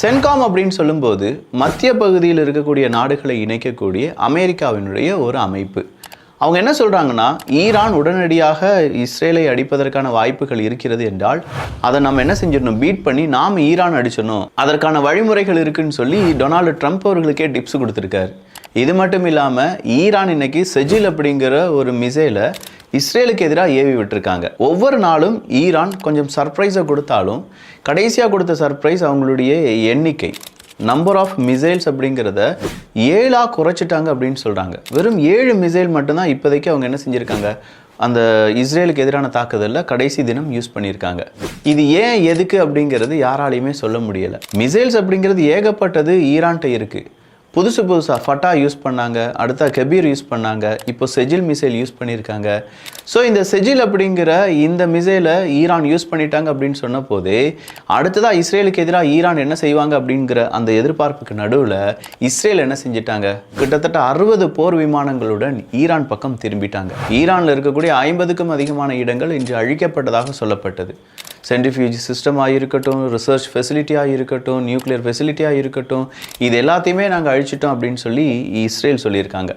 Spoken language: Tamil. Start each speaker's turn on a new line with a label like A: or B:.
A: சென்காம் அப்படின்னு சொல்லும்போது மத்திய பகுதியில் இருக்கக்கூடிய நாடுகளை இணைக்கக்கூடிய அமெரிக்காவினுடைய ஒரு அமைப்பு. அவங்க என்ன சொல்கிறாங்கன்னா ஈரான் உடனடியாக இஸ்ரேலை அடிப்பதற்கான வாய்ப்புகள் இருக்கிறது என்றால் அதை நம்ம என்ன செஞ்சிடணும்? பீட் பண்ணி நாம் ஈரான் அடிச்சிடணும். அதற்கான வழிமுறைகள் இருக்குன்னு சொல்லி டொனால்டு ட்ரம்ப் அவர்களுக்கே டிப்ஸ் கொடுத்துருக்காரு. இது மட்டும் இல்லாமல் ஈரான் இன்னைக்கு செஜில் அப்படிங்கிற ஒரு மிசைலை இஸ்ரேலுக்கு எதிராக ஏவி விட்டுருக்காங்க. ஒவ்வொரு நாளும் ஈரான் கொஞ்சம் சர்ப்ரைஸை கொடுத்தாலும் கடைசியாக கொடுத்த சர்ப்ரைஸ் அவங்களுடைய எண்ணிக்கை. நம்பர் ஆஃப் மிசைல்ஸ் அப்படிங்கிறத ஏழாக குறைச்சிட்டாங்க அப்படின்னு சொல்கிறாங்க வெறும் ஏழு மிசைல் மட்டும்தான் இப்போதைக்கு அவங்க என்ன செஞ்சுருக்காங்க? அந்த இஸ்ரேலுக்கு எதிரான தாக்குதலில் கடைசி தினம் யூஸ் பண்ணியிருக்காங்க. இது ஏன் எதுக்கு அப்படிங்கிறது யாராலையுமே சொல்ல முடியலை. மிசைல்ஸ் அப்படிங்கிறது ஏகப்பட்டது ஈரான்ட்ட இருக்குது புதுசு புதுசாக ஃபட்டா யூஸ் பண்ணாங்க அடுத்தா கெபீர் யூஸ் பண்ணாங்க இப்போ செஜில் மிசைல் யூஸ் பண்ணியிருக்காங்க. ஸோ இந்த செஜில் அப்படிங்கிற இந்த மிசைலை ஈரான் யூஸ் பண்ணிட்டாங்க அப்படின்னு சொன்ன போதே அடுத்ததாக இஸ்ரேலுக்கு எதிராக ஈரான் என்ன செய்வாங்க அப்படிங்கிற அந்த எதிர்பார்ப்புக்கு நடுவில் இஸ்ரேல் என்ன செஞ்சிட்டாங்க? கிட்டத்தட்ட அறுபது போர் விமானங்களுடன் ஈரான் பக்கம் திரும்பிட்டாங்க. ஈரானில் இருக்கக்கூடிய ஐம்பதுக்கும் அதிகமான இடங்கள் இன்று அழிக்கப்பட்டதாக சொல்லப்பட்டது. சென்ட்ரிஃபியூஜ் சிஸ்டமாக இருக்கட்டும் ரிசர்ச் ஃபெசிலிட்டியாக இருக்கட்டும் நியூக்ளியர் ஃபெசிலிட்டியாக இருக்கட்டும் இது எல்லாத்தையுமே நாங்கள் அழிச்சிட்டோம் அப்படின்னு சொல்லி இஸ்ரேல் சொல்லியிருக்காங்க.